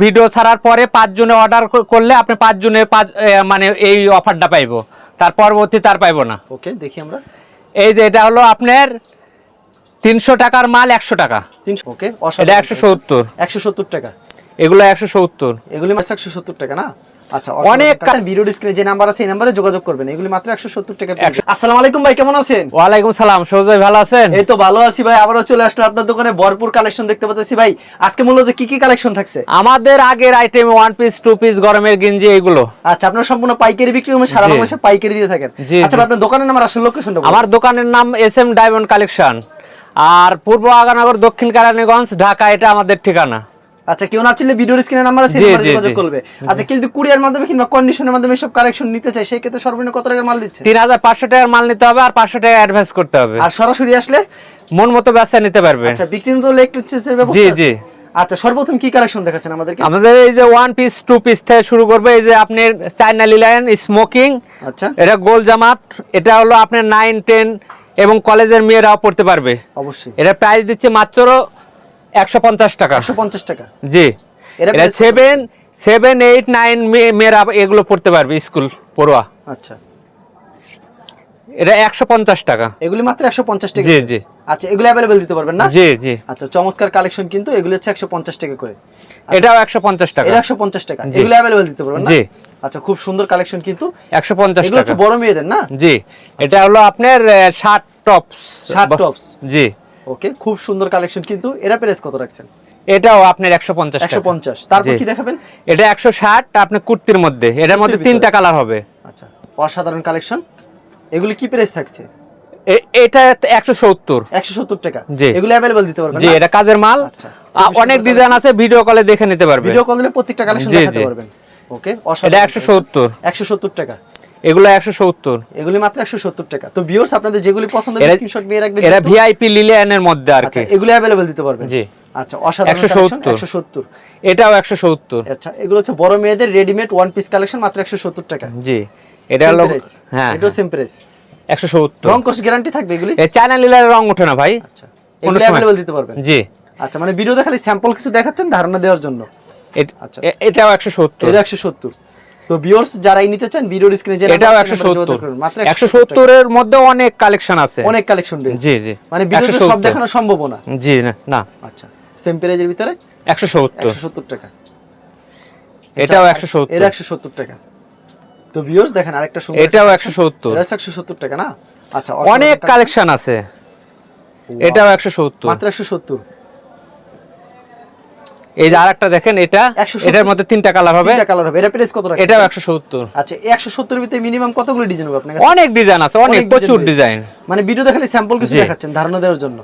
Video ছাড়ার পরে পাঁচ জনে অর্ডার করলে আপনি পাঁচ জনে পাঁচ মানে এই অফারটা পাইবো। তার পরবর্তী তার পাইব না। ওকে দেখি আমরা। এই যে এটা হলো আপনার তিনশো টাকার মাল একশো টাকা। ওকে এটা একশো সত্তর। একশো সত্তর টাকা। এগুলো একশো সত্তর। এগুলো একশো সত্তর টাকা না? আচ্ছা অনেক অনেক ভিডিও ডিসপ্লে যে নাম্বার আছে এই নাম্বারে যোগাযোগ করবেন। এগুলি মাত্র একশো সত্তর টাকা আসসালামু আলাইকুম ভাই কেমন আছেন? ওয়ালাইকুম সালাম সৌজয় ভালো আছেন? এই তো ভালো আছি ভাই আবারও চলে আসলো আপনার দোকানে ভরপুর কালেকশন দেখতে পাচ্ছি ভাই। আজকে মূলত কি কি কালেকশন থাকছে? আমাদের আগের item one piece two piece গরমের গেঞ্জি এগুলো। আচ্ছা আপনার সম্পূর্ণ পাইকারি বিক্রি সারা। বাংলাদেশে পাইকারি দিয়ে থাকেন। আচ্ছা আপনার দোকানের নাম আর আসল লোকেশনটা আমার দোকানের নাম এস এম ডায়মন্ড কালেকশন আর পূর্ব আগানগর দক্ষিণ কেরানীগঞ্জ ঢাকা এটা আমাদের ঠিকানা। আচ্ছা কেউ না চাইলে ভিডিও স্ক্রিনের নাম্বার আছে নাম্বারে যোগাযোগ করবে। আচ্ছা কেউ যদি কুরিয়ার মাধ্যমে কিংবা কন্ডিশনের মাধ্যমে সব কালেকশন নিতে চায় সেই ক্ষেত্রে সর্বনিম্ন কত টাকার মাল দিচ্ছে? তিন হাজার পাঁচশো টাকার মাল নিতে হবে আর পাঁচশো টাকা অ্যাডভান্স করতে হবে। আর সরাসরি আসলে? মন মতো ব্যবসা নিতে পারবে। আচ্ছা বিক্রি তো ইলেকট্রিসিটির ব্যবস্থা জি? জি। আচ্ছা সর্বপ্রথম কি কালেকশন দেখাচ্ছেন আমাদেরকে? আমাদের এই যে ওয়ান পিস টু পিস থেকে শুরু করবে এই যে আপনি চাইনা লিলায়ন স্মোকিং আচ্ছা। এটা গোল জামাত এটা হলো আপনার নাইন টেন এবং কলেজের মেয়েরাও পড়তে পারবে। অবশ্যই। এটা প্রাইস দিচ্ছে মাত্র একশো পঞ্চাশ টাকা। একশো পঞ্চাশ টাকা। জি। এটা? সেভেন সেভেন এইট নাইন মেয়েরা এগুলো পড়তে পারবে স্কুল পড়ুয়া। আচ্ছা। এটা একশো পঞ্চাশ টাকা। এগুলি মাত্র একশো পঞ্চাশ টাকা জি জি। আচ্ছা এগুলো অ্যাভেলেবেল দিতে পারবেন না? জি জি। আচ্ছা চমৎকার কালেকশন কিন্তু এগুলো হচ্ছে একশো পঞ্চাশ টাকা করে। এটাও একশো পঞ্চাশ টাকা। এটা একশো পঞ্চাশ টাকা। এগুলো অ্যাভেলেবেল দিতে পারবেন না? জি। আচ্ছা খুব সুন্দর কালেকশন কিন্তু। একশো পঞ্চাশ এগুলো হচ্ছে বড় মেয়েদের না? জি। এটা হলো আপনার শার্ট টপস শার্ট টপস জি। ওকে খুব সুন্দর কালেকশন কিন্তু এরা প্রাইস কত রাখছেন? এটাও আপনার একশো পঞ্চাশ একশো পঞ্চাশ। তারপর কি দেখাবেন? এটা একশো ষাট আপনার কুর্তির মধ্যে। এটার মধ্যে তিনটা কালার হবে। আচ্ছা অসাধারণ কালেকশন এগুলি কি প্রাইস থাকছে? এটা একশো সত্তর। একশো সত্তর টাকা। জি। এগুলো অ্যাভেলেবেল দিতে পারবেন জি এটা কাজের মাল। আচ্ছা অনেক ডিজাইন আছে ভিডিও কলে দেখে নিতে পারবে ভিডিও কলে প্রত্যেকটা কালেকশন দেখাতে পারবেন। ওকে এটা একশো সত্তর। একশো সত্তর টাকা। এগুলো একশো সত্তর। এগুলি মাত্র একশো সত্তর টাকা। তো ভিউয়ার্স আপনাদের যেগুলি পছন্দ স্ক্রিনশট নিয়ে রাখবেন এরা ভিআইপি লিলিয়ানের মধ্যে আর আচ্ছা কি। এগুলো অ্যাভেলেবেল দিতে পারবেন। জি। আচ্ছা অসাধারণ 170 একশো সত্তর। এটাও একশো সত্তর। আচ্ছা এগুলো হচ্ছে বড় মেয়েদের রেডিমেড ওয়ান পিস কালেকশন মাত্র একশো সত্তর টাকা। জি। এটা হলো হ্যাঁ এটাও সেম প্রাইস একশো সত্তর। রং কস গ্যারান্টি থাকবে এগুলি? চায়না লিলার রং ওঠে না ভাই। আচ্ছা এগুলো অ্যাভেলেবেল দিতে পারবেন। জি। আচ্ছা মানে ভিডিও দেখালে স্যাম্পল কিছু দেখাচ্ছেন ধারণা দেওয়ার জন্য। এট- আচ্ছা। এটাও একশো সত্তর। এটা একশো সত্তর। তো ভিউয়ার্স যারাই নিতে চান ভিডিওর স্ক্রিনে যে এটাও নাম্বার একশো আছে, নাম্বারে যোগাযোগ সত্তর করুন। মাত্র 170 টাকা। সত্তরের মধ্যে অনেক কালেকশন আছে। অনেক কালেকশন রয়েছে। জি জি। মানে ভিডিওতে সব দেখানো সম্ভব না। জি না না। আচ্ছা সেম প্রাইজের ভিতরে? একশো সত্তর। একশো সত্তর টাকা। এটাও আচ্ছা, একশো সত্তর। এটা একশো সত্তর টাকা। তো ভিউয়ার্স দেখেন আরেকটা সুন্দর এটাও একশো সত্তর। এটা একশো সত্তর টাকা না? আচ্ছা অনেক কালেকশন আছে। এটাও একশো সত্তর। মাত্র একশো সত্তর। এই যে আরেকটা দেখেন এটা এটার মধ্যে তিনটা কালার হবে। তিনটা কালার হবে। এটা প্রাইস কত রাখছেন? এটাও একশো সত্তর। আচ্ছা একশো সত্তর ভিতরে মিনিমাম কতগুলো ডিজাইন হবে আপনার কাছে? অনেক ডিজাইন আছে অনেক প্রচুর ডিজাইন মানে ভিডিও দেখালে স্যাম্পল কিছু দেখাচ্ছেন ধারণা দেওয়ার জন্য।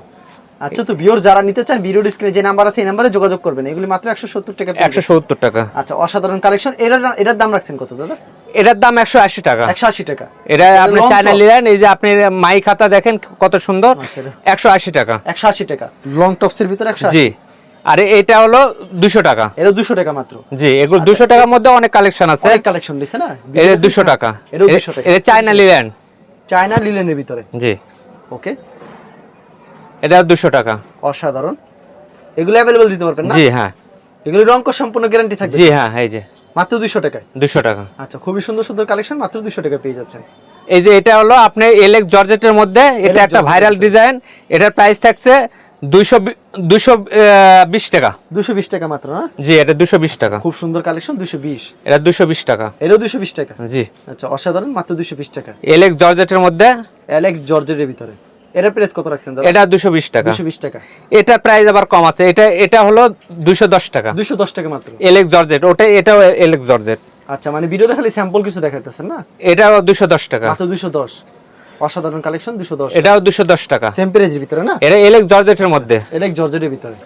আচ্ছা তো ভিউয়ার যারা নিতে চান ভিডিও স্ক্রিনে যে নাম্বার আছে এই নাম্বারে যোগাযোগ করবেন। এগুলি মাত্র একশো সত্তর টাকা পেয়ে একশো যাচ্ছেন। সত্তর টাকা। আচ্ছা অসাধারণ কালেকশন এটার এটার দাম রাখছেন কত দাদা? এটার দাম একশো আশি টাকা। একশো আশি টাকা। এটা আচ্ছা, আপনি চায়না লিলেন এই যে আপনি মাই খাতা দেখেন কত সুন্দর আচ্ছা, এটা- একশো আশি টাকা। একশো আশি টাকা। লং টপসের ভিতরে একশো জি। আর এটা হলো দুশো টাকা। এটা দুশো টাকা মাত্র। জি এগুলো দুশো টাকার মধ্যে অনেক কালেকশন আছে। অনেক কালেকশন দিছে না? এটা দুশো টাকা। এটাও দুশো টাকা। এটা চায়না লিলেন চায়না লিলেনের ভিতরে? জি। ওকে এটা দুশো টাকা। অসাধারণ। এগুলো অ্যাভেলেবল দিতে পারবেন না? জি হ্যাঁ। এগুলো রং সম্পূর্ণ গ্যারান্টি থাকবে। জি হ্যাঁ এই যে। মাত্র দুশো টাকায়? দুশো টাকা। আচ্ছা খুবই সুন্দর সুন্দর কালেকশন মাত্র দুশো টাকা পেয়ে যাচ্ছেন। এই যে এটা হলো আপনি এলেক্স জর্জেটের মধ্যে। এটা একটা ভাইরাল ডিজাইন এটার প্রাইস থাকছে টাকা। টাকা মাত্র না? জি এটা টাকা। খুব সুন্দর কালেকশন এটা টাকা। এটাও দুশো বিশ টাকা? জি। আচ্ছা অসাধারণ মাত্র দুশো বিশ টাকা। এলেক্স জর্জেটের মধ্যে? অ্যালেক্স জর্জের ভিতরে। এটার প্রাইস কত রাখছেন দাদা? এটা টাকা। টাকা। এটা প্রাইস আবার কম আছে। এটা এটা হলো দুশো দশ টাকা। দুশো দশ টাকা মাত্র। এলেক্স জর্জেট ওটা এটাও এলেক্স জর্জেট আচ্ছা মানে ভিডিও দেখালে স্যাম্পল কিছু দেখাইতেছেন না? দুশো দশ টাকা। মাত্র দুশো দশ। অসাধারণ কালেকশন দুশো দশ। এটাও দুশো দশ টাকা। সেম প্রাইজের ভিতরে না? এটা এলেক্স জর্জেটের মধ্যে। অ্যালেক্স জর্জের ভিতরে।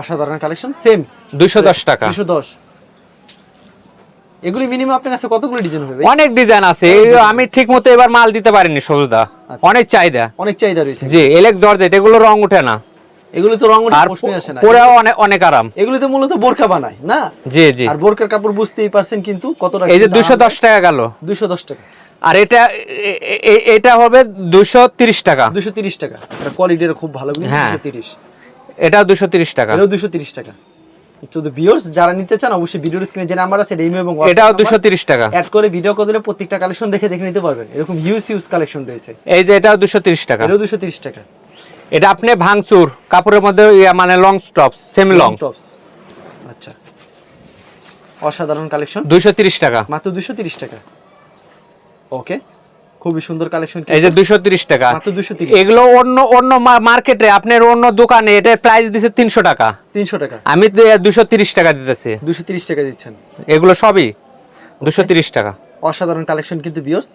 অসাধারণ কালেকশন সেম দুশো দশ টাকা। দুশো দশ। এগুলি মিনিমাম আপনার কাছে কতগুলো ডিজাইন হবে অনেক ডিজাইন আছে। আমি ঠিক মতো এবার মাল দিতে পারিনি সবুজদা। আচ্ছা। অনেক চাহিদা। অনেক চাহিদা রয়েছে। জি এলেক্স জর্জেট এগুলো রং উঠে না। এগুলি তো রং আর আসে না। পরেও অনেক অনেক আরাম। এগুলি তো মূলত বোরকা বানায় না? জি জি। আর বোরকার কাপড় বুঝতেই পারছেন কিন্তু কত টাকা এই যে দুশো দশ টাকা গেল। দুশো দশ টাকা। আর এটা এটা হবে দুশো তিরিশ টাকা। দুশো তিরিশ টাকা। কোয়ালিটির খুব ভালো হ্যাঁ। তিরিশ। এটাও দুশো তিরিশ টাকা। এটাও দুশো তিরিশ টাকা। শুধু ভিউয়ার্স যারা নিতে চান অবশ্যই ভিডিওর স্ক্রিনে যে নাম্বার আছে ইমেল এবং এটাও দুশো তিরিশ টাকা। অ্যাড করে ভিডিও কল দিলে প্রত্যেকটা কালেকশন দেখে দেখে নিতে পারবেন। এরকম হিউজ হিউজ কালেকশন রয়েছে। এই যে এটাও দুশো তিরিশ টাকা। এটাও দুশো তিরিশ টাকা। এটা আপনি ভাঙচুর কাপড়ের মধ্যে মানে long stop semi long tops আচ্ছা। অসাধারণ কালেকশন দুইশো তিরিশ টাকা। মাত্র দুশো তিরিশ টাকা। ওকে খুবই সুন্দর কালেকশন এই যে দুইশো তিরিশ টাকা। মাত্র দুশো তিরিশ। এগুলো অন্য অন্য মার্কেটে আপনার অন্য দোকানে এটা প্রাইস দিছে তিনশো টাকা। তিনশো টাকা। আমি দুশো তিরিশ টাকা দিতেছি। দুশো তিরিশ টাকা দিচ্ছেন। এগুলো সবই? দুশো তিরিশ টাকা। অসাধারণ কালেকশন কিন্তু বিয়স।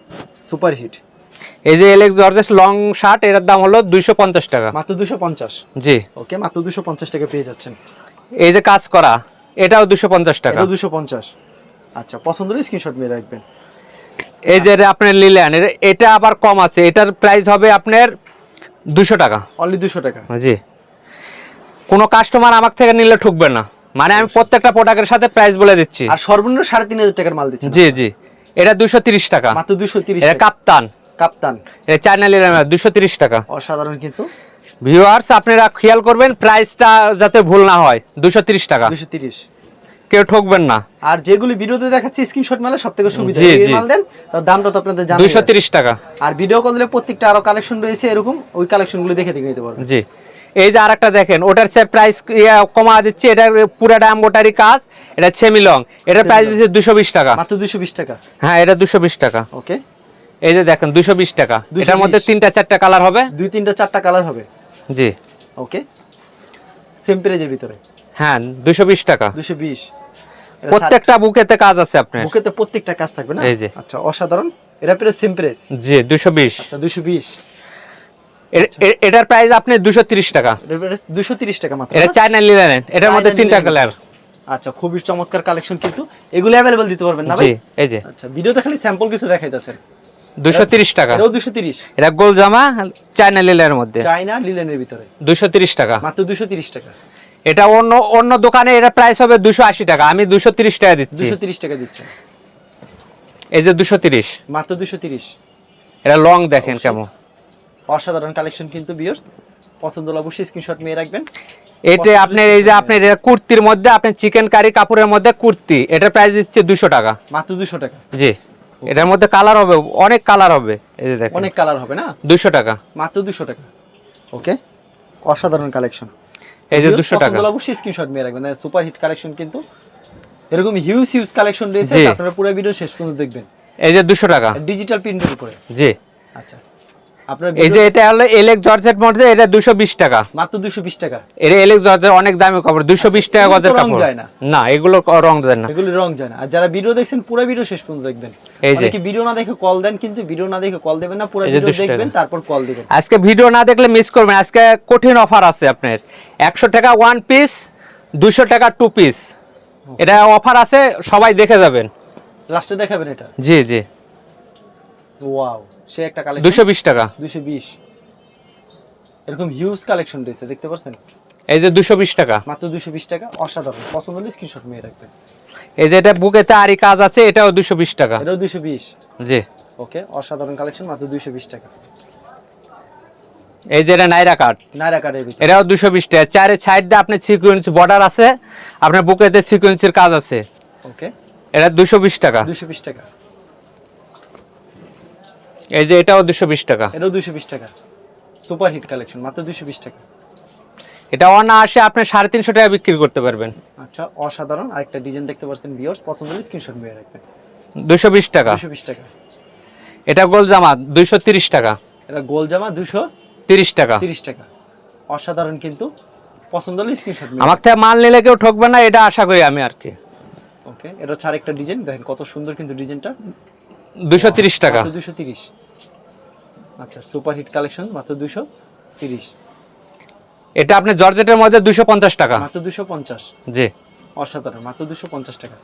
সুপার হিট এই যে এলেক্স জর্জেস লং শার্ট এটার দাম হলো দুইশো পঞ্চাশ টাকা। মাত্র দুশো পঞ্চাশ। জি। ওকে মাত্র দুশো পঞ্চাশ টাকা পেয়ে যাচ্ছেন। এই যে কাজ করা এটাও দুশো পঞ্চাশ টাকা। এটা দুশো পঞ্চাশ। আচ্ছা পছন্দ হলে স্ক্রিনশট মেরে রাখবেন। এই যে আপনার লিলেন এটা আবার কম আছে। এটার প্রাইস হবে আপনার দুশো টাকা। অনলি দুশো টাকা। জি। কোনো কাস্টমার আমার থেকে নিলে ঠকবে না। মানে আমি প্রত্যেকটা প্রোডাক্টের সাথে প্রাইস বলে দিচ্ছি। আর সর্বনিম্ন সাড়ে তিন হাজার টাকার মাল দিচ্ছি জি জি। এটা দুশো তিরিশ টাকা। মাত্র দুশো তিরিশ এটা কাপ্তান। কাপ্তান। এটা চায়না লিলেন দুশো তিরিশ টাকা। অসাধারণ কিন্তু। ভিউয়ার্স আপনারা খেয়াল করবেন প্রাইসটা যাতে ভুল না হয়। দুশো তিরিশ টাকা। দুশো তিরিশ। কেউ ঠকবেন না। আর যেগুলি ভিডিওতে দেখাচ্ছি স্ক্রিনশট মালে সব থেকে সুবিধা। এই মাল দেন দামটা তো আপনাদের জানা দুশো তিরিশ টাকা। আর ভিডিও কল দিলে প্রত্যেকটা আরও কালেকশন রয়েছে এরকম ওই কালেকশনগুলো দেখে দেখে নিতে পারবেন। জি। এই যে আরেকটা দেখেন ওটার সে প্রাইস কমা দিচ্ছে এটা পুরাটা এম্বোটারি কাজ এটা সেমি লং এটা প্রাইস দিচ্ছে দুশো বিশ টাকা। মাত্র দুশো বিশ টাকা। হ্যাঁ এটা দুশো বিশ টাকা। ওকে এই যে দেখেন দুশো বিশ টাকা। 220 এটার মধ্যে তিনটা চারটা কালার হবে? দুই তিনটা চারটা কালার হবে। জি। ওকে সেম প্রাইজের ভিতরে। হ্যাঁ দুশো বিশ টাকা। দুশো বিশ। প্রত্যেকটা বুকেতে কাজ আছে আপনার। বুকেতে প্রত্যেকটা কাজ থাকবে না? এই যে। আচ্ছা অসাধারণ। এটা প্রাইস সেম প্রাইস জি দুশো বিশ। আচ্ছা দুশো বিশ। এটার প্রাইস আপনি দুশো তিরিশ টাকা। এটা প্রাইস দুশো তিরিশ টাকা মাত্র। এটা? চায়না লিলেন এটার মধ্যে তিনটা কালার আচ্ছা খুবই চমৎকার কালেকশন কিন্তু। এগুলো অ্যাভেলেবল দিতে পারবেন না ভাই? এই যে। আচ্ছা ভিডিওতে খালি স্যাম্পল কিছু দেখাইতেছেন দুশো তিরিশ টাকা। এটাও দুশো তিরিশ। এটা গোল জামা চায়না লিলের মধ্যে। চাইনা লিলেনের ভিতরে। দুশো তিরিশ টাকা। মাত্র দুশো তিরিশ টাকা। এটা অন্য অন্য দোকানে এটা প্রাইস হবে দুশো আশি টাকা। আমি দুশো তিরিশ টাকা দিচ্ছি। দুশো তিরিশ টাকা দিচ্ছেন এই যে দুশো তিরিশ। মাত্র দুশো তিরিশ। এটা লং দেখেন কেমন। অসাধারণ কালেকশন কিন্তু বিয়ার্স পছন্দ হলে অবশ্যই স্ক্রিনশট নিয়ে রাখবেন। এটা আপনার এই যে আপনার এটা কুর্তির মধ্যে আপনি চিকেন কারি কাপড়ের মধ্যে কুর্তি এটা প্রাইস দিচ্ছে দুশো টাকা। মাত্র দুশো টাকা। জি। এটার মধ্যে কালার হবে অনেক কালার হবে। এই যে দেখেন। অনেক কালার হবে না? দুশো টাকা। মাত্র দুশো টাকা। ওকে অসাধারণ কালেকশন এই যে দুশো টাকা। অবশ্যই স্ক্রিনশট নিয়ে রাখবেন। সুপার হিট কালেকশন কিন্তু। এরকম হিউজ হিউজ কালেকশন রয়েছে আপনারা পুরো ভিডিও শেষ পর্যন্ত দেখবেন। এই যে দুশো টাকা। ডিজিটাল প্রিন্টের উপরে। জি। আচ্ছা। এই যে এটা হলো জর্জেট মধ্যে এটা দুশো বিশ টাকা। মাত্র দুশো বিশ টাকা। এটা এলেক্স জর্জের অনেক দামি কাপড় দুশো বিশ টাকা এগুলো তো গজের কাপড়। যায় না। না এগুলো ক- রং যায় না। এগুলি রং যায় না। আর যারা ভিডিও দেখছেন পুরো ভিডিও শেষ পর্যন্ত দেখবেন। এই যে। ভিডিও না দেখে কল দেন কিন্তু ভিডিও না দেখে কল দেবেন না পুরো ভিডিও দেখবেন তারপর কল দিবেন। আজকে ভিডিও না দেখলে মিস করবেন। আজকে কঠিন অফার আছে আপনার। একশো টাকা ওয়ান পিস দুশো টাকা টু পিস এটা অফার আছে সবাই দেখে যাবেন। লাস্টে দেখাবেন এটা? জি জি। ওয়াও সে একটা কালেকশন দুশো বিশ টাকা। দুশো বিশ। এরকম হিউজ কালেকশন রয়েছে দেখতে পাচ্ছেন? এই যে দুশো বিশ টাকা। মাত্র দুশো বিশ টাকা অসাধারণ। পছন্দ হলে স্ক্রিনশট নিয়ে রাখবেন। এই যে এটা বুকেতে আরই কাজ আছে এটাও দুশো বিশ টাকা। এটাও দুশো বিশ। জি। ওকে অসাধারণ কালেকশন মাত্র দুশো বিশ টাকা। এই যে এটা নাইরা কাট নাইরা কার্ডের ভিতরে। এটাও দুশো বিশ টাকা। চারে সাইড দিয়ে আপনার সিকুয়েন্স বর্ডার আছে আপনার বুকেতে সিকুয়েন্সের কাজ আছে। ওকে। এটা দুশো বিশ টাকা। দুশো বিশ টাকা। এই যে এটাও দুশো বিশ টাকা। এটাও দুশো বিশ টাকা। সুপার হিট কালেকশন মাত্র দুশো বিশ টাকা। এটা অনা আসে আপনি সাড়ে তিনশো টাকা বিক্রি করতে পারবেন। আচ্ছা অসাধারণ। আরেকটা ডিজাইন দেখতে পাচ্ছেন ভিউয়ার্স পছন্দ হলে স্ক্রিনশট নিয়ে রাখবেন। দুশো বিশ টাকা। দুশো বিশ টাকা। এটা গোল জামা দুইশো তিরিশ টাকা। এটা গোল জামা দুশো তিরিশ টাকা। তিরিশ টাকা। অসাধারণ কিন্তু পছন্দ হলে স্ক্রিনশট নিয়ে। আমার থেকে মাল নিলে কেউ ঠকবে না এটা আশা করি আমি আর কি। ওকে এটা হচ্ছে আরেকটা ডিজাইন। দেখেন কত সুন্দর কিন্তু ডিজাইনটা। দুশো তিরিশ টাকা। দুশো তিরিশ। আচ্ছা সুপার হিট কালেকশন মাত্র দুশো তিরিশ। এটা আপনি জর্জেটের মধ্যে দুশো পঞ্চাশ টাকা। মাত্র দুশো পঞ্চাশ। জি। অসাধারণ মাত্র দুশো পঞ্চাশ টাকা।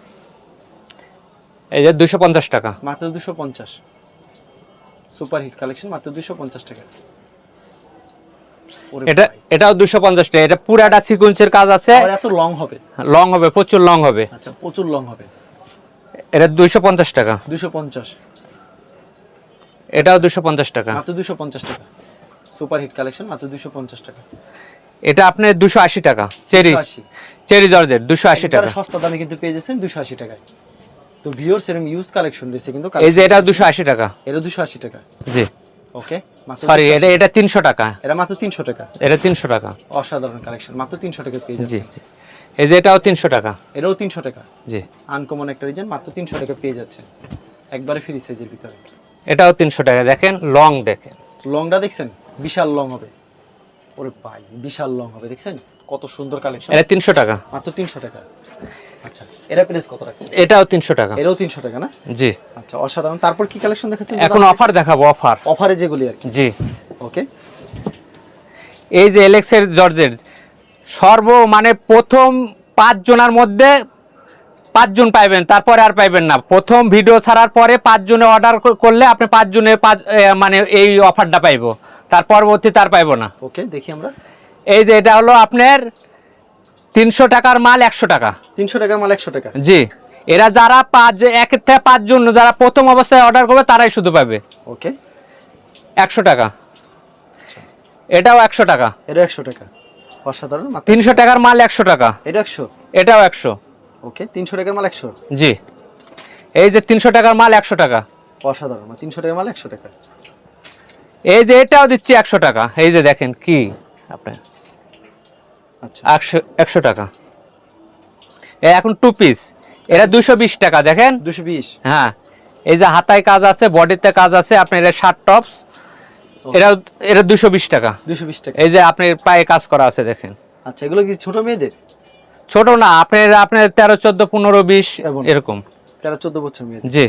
এই যে দুশো পঞ্চাশ টাকা। মাত্র দুশো পঞ্চাশ। সুপার হিট কালেকশন মাত্র দুশো পঞ্চাশ টাকা। এটা এটাও দুশো পঞ্চাশ টাকা। এটা পুরাটা সিকুয়েন্সের কাজ আছে। এত লং হবে। লং হবে প্রচুর লং হবে। আচ্ছা প্রচুর লং হবে। এটা দুইশো পঞ্চাশ টাকা। দুশো পঞ্চাশ। এটাও দুশো পঞ্চাশ টাকা। মাত্র দুশো পঞ্চাশ টাকা। সুপার হিট কালেকশন মাত্র দুশো পঞ্চাশ টাকা। এটা আপনার দুশো আশি টাকা চেরি। চেরি জর্জেট দুশো আশি একবারে টাকা। সস্তা দামে কিন্তু পেয়ে যাচ্ছেন দুশো আশি টাকায়। তো ভিওর সেরম ইউজ কালেকশন রয়েছে কিন্তু এই যে এটা দুশো আশি টাকা। এটা দুশো আশি টাকা। জি। ওকে সরি এটা এটা তিনশো টাকা। এটা মাত্র তিনশো টাকা। এটা তিনশো টাকা। অসাধারণ কালেকশন মাত্র তিনশো টাকা পেয়ে যাচ্ছে এই যে এটাও তিনশো টাকা। এটাও তিনশো টাকা। জি। আনকমন একটা রিজন মাত্র তিনশো টাকা পেয়ে যাচ্ছে একবারে ফ্রি সাইজের ভিতরে। এটাও তিনশো টাকা দেখেন লং দেখেন। লংটা দেখছেন? বিশাল লং হবে। ওরে ভাই বিশাল লং হবে দেখছেন? কত সুন্দর কালেকশন এটা তিনশো টাকা। মাত্র তিনশো টাকা। আচ্ছা এরা প্রাইস কত রাখছেন? এটাও তিনশো টাকা। এরাও তিনশো টাকা না? জি। আচ্ছা অসাধারণ। তারপর কি কালেকশন দেখাচ্ছেন এখন অফার দেখাবো অফার অফারে যেগুলি আর কি। জি। ওকে এই যে এলেক্সের জর্জের সর্ব মানে প্রথম পাঁচ জনের মধ্যে পাঁচজন পাইবেন তারপরে আর পাইবেন না। প্রথম ভিডিও ছাড়ার পরে পাঁচজনে অর্ডার করলে আপনি পাঁচজনে পাঁচ মানে এই অফারটা পাইব। তার পরবর্তী তার পাইব না। ওকে দেখি আমরা। এই যে এটা হলো আপনার তিনশো টাকার মাল একশো টাকা। তিনশো টাকার মাল একশো টাকা। জি। এরা যারা পাঁচ এক থেকে পাঁচজন যারা প্রথম অবস্থায় অর্ডার করবে তারাই শুধু পাবে ওকে। একশো টাকা। এটাও একশো টাকা। এটা একশো টাকা। অসাধারণ তিনশো টাকার মাল একশো টাকা। এটা একশো? এটাও একশো। ওকে তিনশো টাকার মাল একশো? জি। এই যে তিনশো টাকার মাল একশো টাকা। অসাধারণ তিনশো টাকার মাল একশো টাকা। এই যে এটাও দিচ্ছি একশো টাকা। এই যে দেখেন কি আপনার। আচ্ছা। একশো একশো টাকা। এ এখন টু পিস এটা দুশো বিশ টাকা দেখেন। দুশো বিশ। হ্যাঁ। এই যে হাতায় কাজ আছে বডিতে কাজ আছে আপনার এটা শার্ট টপস এটা এটা দুশো বিশ টাকা। দুশো বিশ টাকা। এই যে আপনার পায়ে কাজ করা আছে দেখেন। আচ্ছা এগুলো কি ছোট মেয়েদের? ছোট না আপনার আপনার তেরো চোদ্দ পনেরো বিশ এরকম। তেরো চোদ্দ বছর মেয়েদের? জি।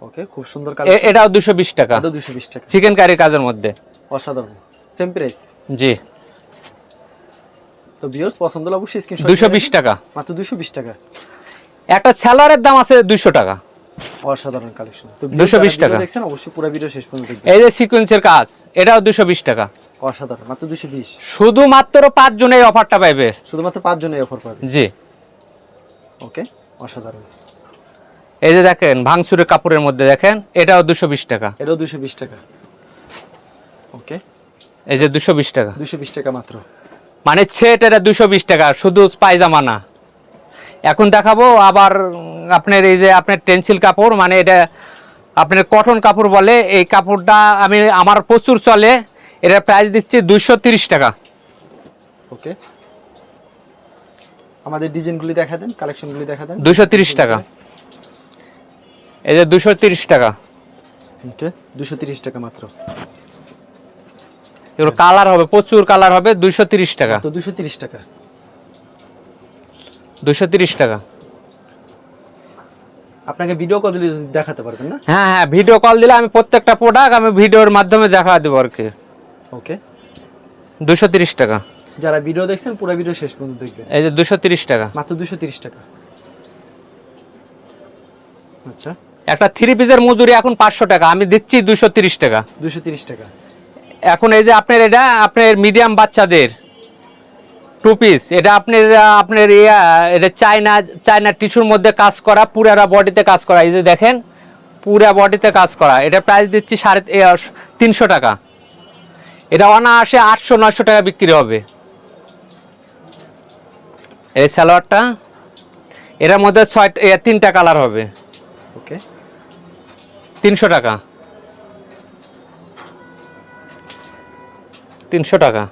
ওকে খুব সুন্দর এ- এটাও দুশো বিশ টাকা। দুশো বিশ টাকা। চিকেন কারি কাজের মধ্যে। অসাধারণ। সেম প্রাইস জি। তো ভিউয়ার্স পছন্দ হলে অবশ্যই স্ক্রিনশট দুশো বিশ টাকা। মাত্র দুশো বিশ টাকা। একটা স্যালোয়ারের দাম আছে দুইশো টাকা। অসাধারণ কালেকশন তো 220 টাকা। দেখছেন অবশ্যই পুরো ভিডিও শেষ পর্যন্ত দেখবেন। এই যে সিকোয়েন্সের কাজ এটাও দুশো বিশ টাকা। অসাধারণ মাত্র দুশো বিশ। শুধুমাত্র পাঁচ জন এই অফারটা পাইবে। শুধুমাত্র জনের অফার পাবে। জি। ওকে অসাধারণ। এই যে দেখেন ভাঙচুরের কাপড়ের মধ্যে দেখেন এটাও দুশো বিশ টাকা। এটাও দুশো বিশ টাকা। ওকে এই যে দুশো বিশ টাকা। দুশো বিশ টাকা মাত্র। মানে সেট এটা দুশো বিশ টাকা শুধু পায়জামা না। এখন দেখাবো আবার আপনার এই যে আপনার টেন্সিল কাপড় মানে এটা আপনার কটন কাপড় বলে এই কাপড়টা আমি আমার প্রচুর চলে। এটা প্রাইস দিচ্ছি তিরিশ টাকা। ওকে আমাদের ডিজাইনগুলি দেখা দেন কালেকশনগুলি দেখা দেন। দুশো তিরিশ টাকা। এই যে দুশো তিরিশ টাকা। ওকে দুশো তিরিশ টাকা মাত্র। এগুলো কালার হবে প্রচুর কালার হবে দুশো তিরিশ টাকা। তো দুশো তিরিশ টাকা। দুশো তিরিশ টাকা। আপনাকে ভিডিও কল দিলে দেখাতে পারবেন না? হ্যাঁ হ্যাঁ ভিডিও কল দিলে আমি প্রত্যেকটা প্রোডাক্ট আমি ভিডিওর মাধ্যমে দেখা দেবো আর কি। ওকে দুশো তিরিশ টাকা। যারা ভিডিও দেখছেন পুরো ভিডিও শেষ পর্যন্ত দেখবেন। এই যে দুশো তিরিশ টাকা। মাত্র দুশো তিরিশ টাকা। আচ্ছা। একটা থ্রি পিসের মজুরি এখন পাঁচশো টাকা আমি দিচ্ছি দুশো তিরিশ টাকা। দুশো তিরিশ টাকা। এখন এই যে আপনার এটা আপনার মিডিয়াম বাচ্চাদের টু পিস এটা আপনার আপনার ইয়া এটা চায়না চায়না টিস্যুর মধ্যে কাজ করা পুরা বডিতে কাজ করা। এই যে দেখেন পুরা বডিতে কাজ করা। এটা প্রাইস দিচ্ছি সাড়ে তিনশো টাকা। এটা অনায়াসে আটশো নয়শো টাকা বিক্রি হবে। এই সালোয়ারটা এটার মধ্যে ছয় তিনটা কালার হবে। ওকে তিনশো টাকা। তিনশো টাকা।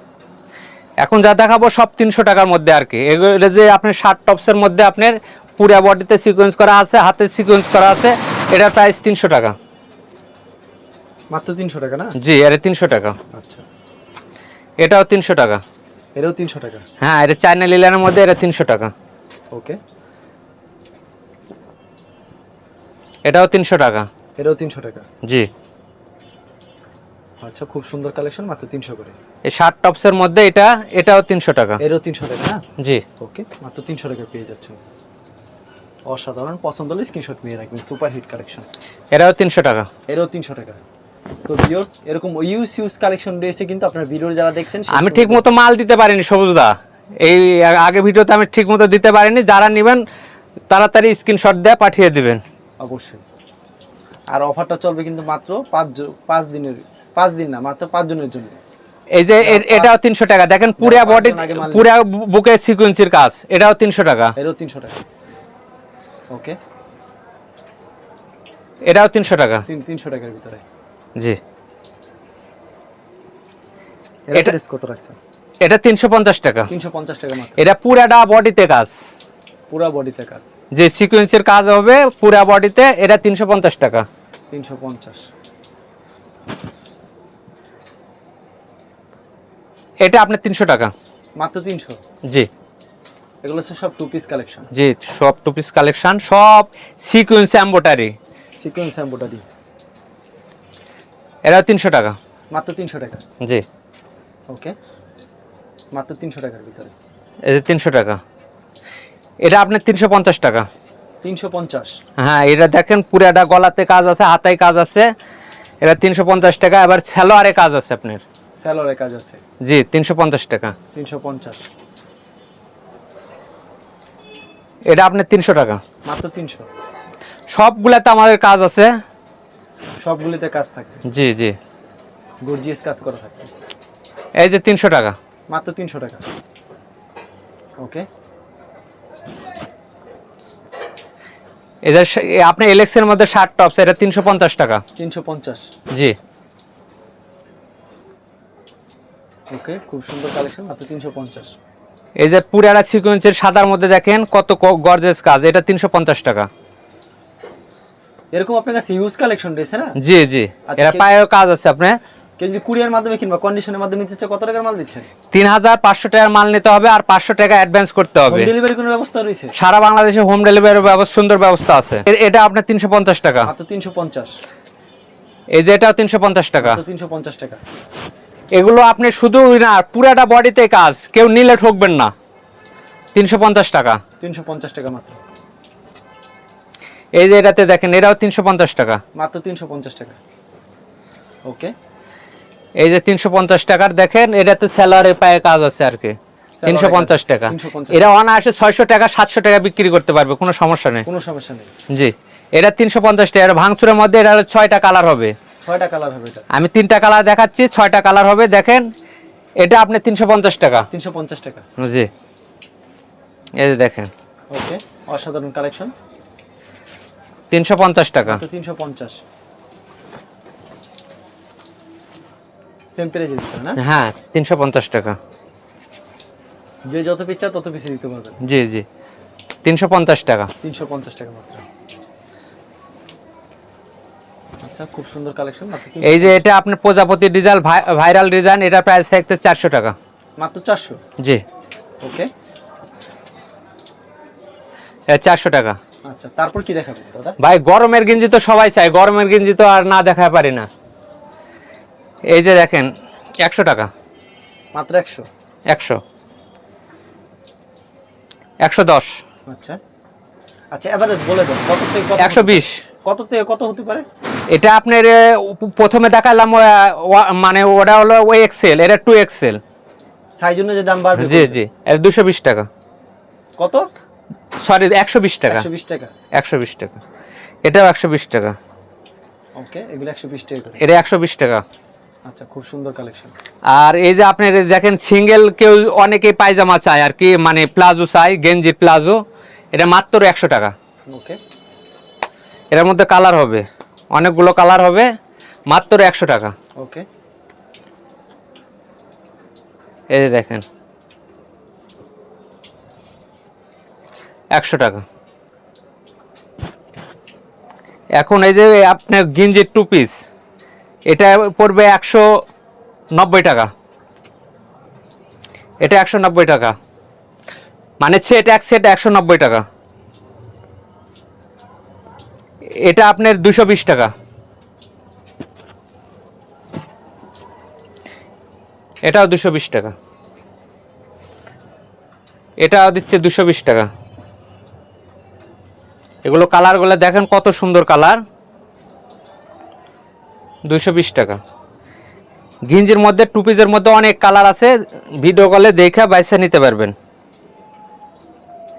এখন যা দেখাবো সব তিনশো টাকার মধ্যে আর কি। এগুলো যে আপনার শার্ট টপসের মধ্যে আপনার পুরা বডিতে সিকোয়েন্স করা আছে হাতে সিকোয়েন্স করা আছে এটার প্রাইস তিনশো টাকা। মাত্র তিনশো টাকা না? জি এটা তিনশো টাকা। আচ্ছা। এটাও তিনশো টাকা। এটাও তিনশো টাকা? হ্যাঁ এটা চায়না লিলানের মধ্যে এটা তিনশো টাকা। ওকে। এটাও তিনশো টাকা। এটাও তিনশো টাকা? জি। আচ্ছা খুব সুন্দর কালেকশন মাত্র তিনশো করে। এই শার্ট টপসের মধ্যে এটা এটাও তিনশো টাকা। এটাও তিনশো টাকা না? জি। ওকে মাত্র তিনশো টাকা পেয়ে যাচ্ছেন। অসাধারণ পছন্দ হলে স্ক্রিনশট নিয়ে রাখবেন সুপার হিট কালেকশন এটাও তিনশো টাকা। এটাও তিনশো টাকা। তো ভিউয়ার্স এরকম ইউজ ইউজ কালেকশন রয়েছে কিন্তু আপনার ভিডিও যারা দেখছেন আমি ঠিক মতো মাল দিতে পারিনি সবুজদা। এই আগে ভিডিওতে আমি ঠিক মতো দিতে পারিনি যারা নেবেন তাড়াতাড়ি স্ক্রিনশট দিয়ে পাঠিয়ে দিবেন। অবশ্যই। আর অফারটা চলবে কিন্তু মাত্র পাঁচ পাঁচ দিনের পাঁচ দিন না মাত্র পাঁচ জনের জন্য। এই যে এটাও তিনশো টাকা। দেখেন পুরা বডি পুরা বুকে সিকুয়েন্সির কাজ। এটাও তিনশো টাকা। এরও তিনশো টাকা। ওকে। এটাও তিনশো টাকা। তিনশো টাকার ভিতরে। জি। এটা এটা- কত রাখছেন? এটা তিনশো পঞ্চাশ টাকা। তিনশো পঞ্চাশ টাকা এটা পুরাটা বডিতে কাজ। পুরা বডিতে কাজ। যে সিকুয়েন্সের কাজ হবে পুরা বডিতে এটা তিনশো পঞ্চাশ টাকা। তিনশো পঞ্চাশ। এটা আপনার তিনশো টাকা। মাত্র তিনশো? জি। এগুলো হচ্ছে সব টু পিস কালেকশন জি সব টু পিস কালেকশন সব সিকুয়েন্স এম্বোটারি সিকোয়েন্স এম্বোটারি এরা তিনশো টাকা। মাত্র তিনশো টাকা? জি। ওকে মাত্র তিনশো টাকার ভিতরে। এই যে তিনশো টাকা। এটা আপনার তিনশো পঞ্চাশ টাকা। তিনশো পঞ্চাশ। হ্যাঁ এটা দেখেন পুরাটা গলাতে কাজ আছে হাতায় কাজ আছে। এটা তিনশো পঞ্চাশ টাকা এবার স্যালোয়ারে কাজ আছে আপনার। স্যালোরে কাজ আছে। জি তিনশো পঞ্চাশ টাকা। তিনশো পঞ্চাশ। এটা আপনার তিনশো টাকা। মাত্র তিনশো। সবগুলাতে আমাদের কাজ আছে। সবগুলিতে কাজ থাকে। জি জি। গর্জিয়াস কাজ করা থাকে। এই যে তিনশো টাকা। মাত্র তিনশো টাকা। ওকে। এই যে শ- এ এলেক্সের মধ্যে শার্ট টপস এটা তিনশো পঞ্চাশ টাকা। তিনশো পঞ্চাশ। জি। ওকে খুব সুন্দর কালেকশন মাত্র তিনশো পঞ্চাশ। এই যে পুরাটা সিকুয়েন্সের সাদার মধ্যে দেখেন কত গর্জেস কাজ এটা তিনশো পঞ্চাশ টাকা। এরকম আপনার কাছে ইউজ কালেকশন রয়েছে না? জি জি। আচ্ছা, এটা কে- পায়েও কাজ আছে আপনার। কেউ যদি কুরিয়ার মাধ্যমে কিংবা কন্ডিশনের মাধ্যমে নিতে কত টাকার মাল দিচ্ছেন? তিন হাজার পাঁচশো টাকার মাল নিতে হবে আর পাঁচশো টাকা অ্যাডভান্স করতে হবে। ডেলিভারি কোনো ব্যবস্থা রয়েছে? সারা বাংলাদেশে হোম ডেলিভারি ব্যবস্থা সুন্দর ব্যবস্থা আছে। এটা আপনার তিনশো পঞ্চাশ টাকা। মাত্র তিনশো পঞ্চাশ। এই যে এটাও তিনশো পঞ্চাশ টাকা। তিনশো পঞ্চাশ টাকা। এগুলো আপনি শুধু না পুরাটা বডিতে কাজ। কেউ নিলে ঠকবেন না। তিনশো পঞ্চাশ টাকা। তিনশো পঞ্চাশ টাকা মাত্র। এই যে এটাতে দেখেন এটাও তিনশো পঞ্চাশ টাকা। মাত্র তিনশো পঞ্চাশ টাকা। ওকে। এই যে তিনশো পঞ্চাশ টাকার দেখেন এটাতে স্যালারের পায়ে কাজ আছে আর কি। তিনশো পঞ্চাশ টাকা। 350 এরা অনায়াসে ছয়শো টাকা সাতশো টাকা বিক্রি করতে পারবে কোনো সমস্যা নেই। কোনো সমস্যা নেই। জি। এটা তিনশো পঞ্চাশ টাকা এটা ভাঙচুরের মধ্যে এটা ছয়টা কালার হবে। ছয়টা কালার হবে এটা। আমি তিনটা কালার দেখাচ্ছি ছয়টা কালার হবে দেখেন। এটা আপনি তিনশো পঞ্চাশ টাকা। তিনশো পঞ্চাশ টাকা। জি। এই দেখেন। ওকে অসাধারণ কালেকশন তিনশো পঞ্চাশ টাকা। তো তিনশো পঞ্চাশ। সেম প্রাইজে দিতে না? হ্যাঁ তিনশো পঞ্চাশ টাকা। যে যত পিস তত পিসে দিতে পারবেন। জি জি। তিনশো পঞ্চাশ টাকা। তিনশো পঞ্চাশ টাকা মাত্র। আচ্ছা খুব সুন্দর কালেকশন এই যে এটা আপনার প্রজাপতি ডিজাইন ভাইরাল ডিজাইন এটা প্রাইস থাকতে চারশো টাকা। মাত্র চারশো? জি। ওকে। চারশো টাকা। আচ্ছা তারপর কি দেখাবে দাদা? ভাই গরমের গেঞ্জি তো সবাই চায় গরমের গেঞ্জি তো আর না দেখাতে পারি না। এই যে দেখেন একশো টাকা। মাত্র একশো? একশো। একশো দশ। আচ্ছা। আচ্ছা এবারে বলে দেন কত থেকে একশো বিশ। কত থেকে কত হতে পারে? এটা আপনার প্রথমে দেখালাম মানে ওটা হলো ওই এক্সেল এটা টু এক্সেল সাইজ অনুযায়ী দাম বাড়বে জি জি এটা দুশো বিশ টাকা। কত? সরি একশো বিশ টাকা। একশো বিশ টাকা। একশো বিশ টাকা। এটাও একশো বিশ টাকা। ওকে এগুলো একশো বিশ টাকা এটা একশো বিশ টাকা। আচ্ছা খুব সুন্দর কালেকশন আর এই যে আপনি দেখেন সিঙ্গেল কেউ অনেকে পায়জামা চায় আর কি মানে প্লাজো চাই গেঞ্জির প্লাজো এটা মাত্র একশো টাকা। ওকে এটার মধ্যে কালার হবে। অনেকগুলো কালার হবে মাত্র একশো টাকা। ওকে। এই যে দেখেন। একশো টাকা। এখন এই যে আপনার গিঞ্জির টু পিস এটা পড়বে একশো নব্বই টাকা। এটা একশো নব্বই টাকা। মানে সেট এক সেট একশো নব্বই টাকা। এটা আপনার দুশো বিশ টাকা। এটাও দুশো বিশ টাকা। এটাও দিচ্ছে দুশো বিশ টাকা। এগুলো কালারগুলো দেখেন কত সুন্দর কালার। দুশো বিশ টাকা। গিঞ্জির মধ্যে টুপিজের মধ্যে অনেক কালার আছে। ভিডিও কলে দেখে বাইসে নিতে পারবেন।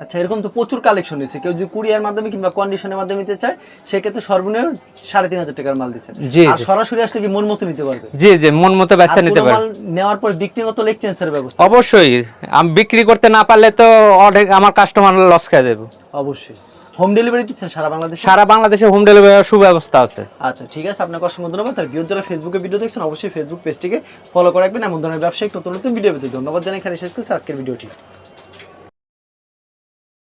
আচ্ছা এরকম তো প্রচুর কালেকশন রয়েছে কেউ যদি কুরিয়ার মাধ্যমে কিংবা কন্ডিশনের মাধ্যমে নিতে চায় সেক্ষেত্রে সর্বনিম্ন সাড়ে তিন হাজার টাকার মাল দিচ্ছেন জি, আর সরাসরি আসলে কি মন মতো নিতে পারবে? জি জি মন মতো ব্যবসা নিতে মাল নেওয়ার পর বিক্রিগত এক্সচেঞ্জের ব্যবস্থা অবশ্যই। আমি বিক্রি করতে না পারলে তো অনেক আমার কাস্টমার লস খেয়ে যাবে। অবশ্যই। হোম ডেলিভারি দিচ্ছেন সারা বাংলাদেশে? সারা বাংলাদেশে হোম ডেলিভারি সুব্যবস্থা আছে। আচ্ছা ঠিক আছে আপনাকে অসংখ্য ধন্যবাদ। আর ভিউ যারা ফেসবুকে ভিডিও দেখছেন অবশ্যই ফেসবুক পেজটিকে ফলো করে রাখবেন। এমন ধরনের ব্যবসায়িক নতুন নতুন ভিডিও পেতে ধন্যবাদ জানাই। এখানে শেষ করছি। আজকের ভিডিওটি